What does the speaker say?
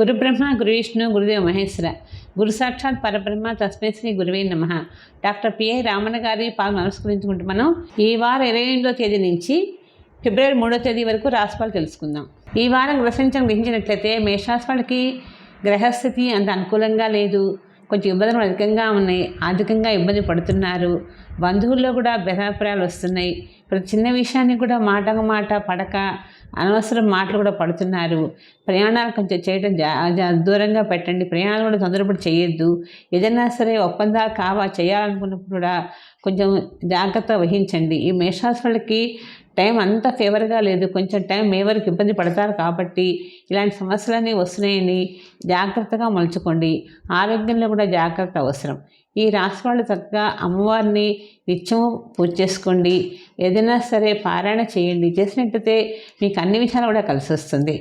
గురుబ్రహ్మ గురువిష్ణు గురుదేవ మహేశ్వర. గురు సాక్షాత్ పరబ్రహ్మ తస్మై శ్రీ గురువే నమ. డాక్టర్ పిఐ రామణ గారి పాలు నమస్కరించుకుంటూ మనం ఈ వారం ఇరవై ఎనిమిదో తేదీ నుంచి ఫిబ్రవరి మూడో తేదీ వరకు రాశిఫలాలు తెలుసుకుందాం. ఈ వారం గ్రహించడం గ్రహించినట్లయితే మేషరాశి గ్రహస్థితి అంత అనుకూలంగా లేదు. కొంచెం ఇబ్బందులు అధికంగా ఉన్నాయి. ఆర్థికంగా ఇబ్బంది పడుతున్నారు. బంధువుల్లో కూడా భేదాభిప్రాయాలు వస్తున్నాయి. ప్రతి చిన్న విషయాన్ని కూడా మాట మాట పడక అనవసరం మాటలు కూడా పడుతున్నారు. ప్రయాణాలు కొంచెం చేయడం జా జా- దూరంగా పెట్టండి. ప్రయాణాలు కూడా తొందరపడి చేయొద్దు. ఏదైనా సరే ఒప్పందాలు కావా చేయాలనుకున్నప్పుడు కూడా కొంచెం జాగ్రత్త వహించండి. ఈ మేషరాశి వాళ్ళకి టైం అంత ఫేవర్గా లేదు. కొంచెం టైం మే వరకు ఇబ్బంది పడతారు కాబట్టి ఇలాంటి సమస్యలన్నీ వస్తున్నాయని జాగ్రత్తగా మలుచుకోండి. ఆరోగ్యంలో కూడా జాగ్రత్త అవసరం. ఈ రాశి వాళ్ళు చక్కగా అమ్మవారిని నిత్యము పూజ చేసుకోండి. ఏదైనా సరే పారాయణ చేయండి. చేసినట్టయితే మీకు అన్ని విషయాలు కూడా కలిసి వస్తుంది